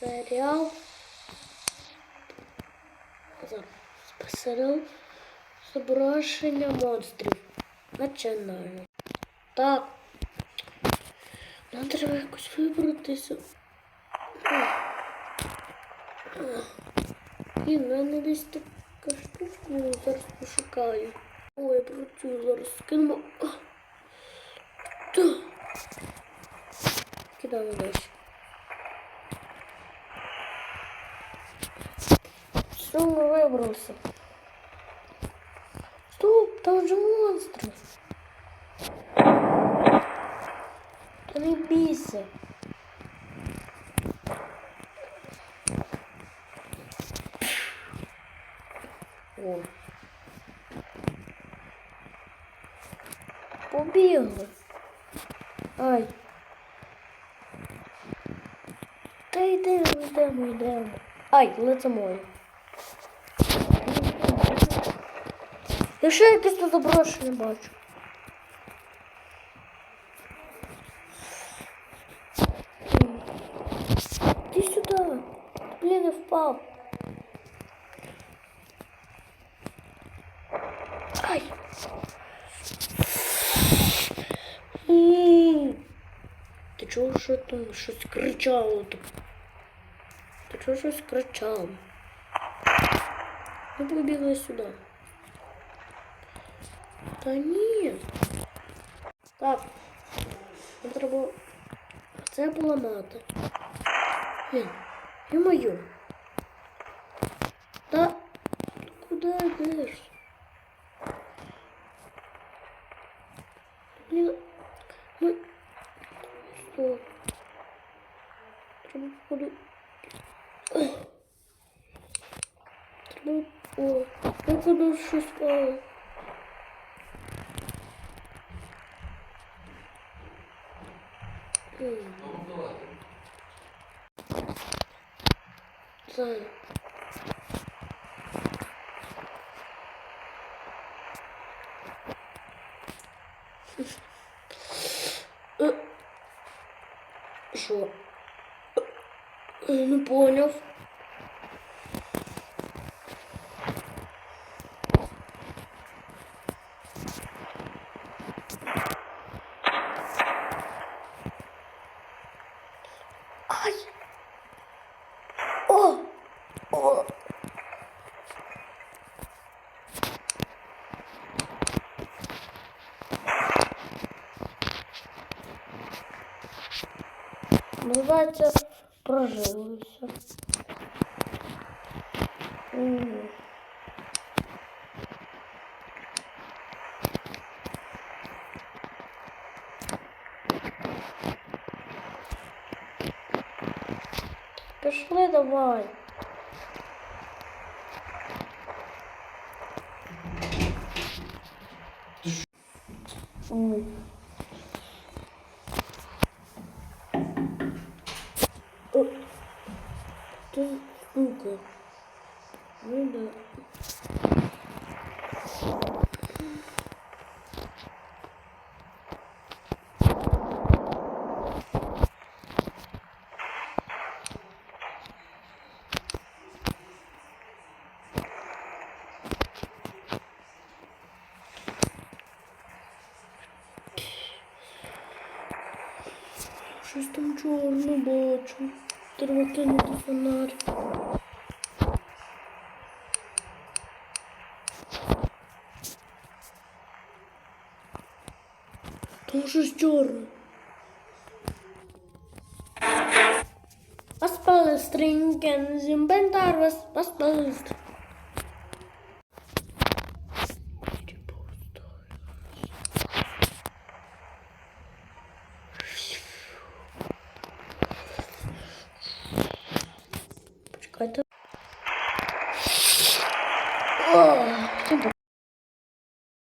Серіал. Зараз. Серіал Зображення монстрів. Починаю. Так. Нам треба якось вибратися. І в мене десь така штучка, я зараз пошукаю. Ой, я працюю зараз скинемо. А. Та. Кидаємо далі. Ми вибрався. Стоп, там же монстри. Та не бійся. О. Побігли. Ай. Та йдемо, йдемо, йдемо. Ай, лице моє. Я ще якесь тут заброшене бачу. Ти сюди. Блін, я впав. Ай. Ти чого що там щось кричало? Ти чого щось кричало? Ми побігли сюди. Та ні. Так. Нам треба це поламати. Блін, і мою. Та куди йдеш? Блін, ми... Стоп. Треба походу... Ой. Треба... О, я походу щось впало. М. Знаю. Е, Що? Е, Не поняв. Ай! О! О! Називається прожилися. Пішли давай. Ой. Сука. Ну да. Щось там чорне бачу. Треба кинути фонарь. Trinken, sind Bendar, was, was ballest?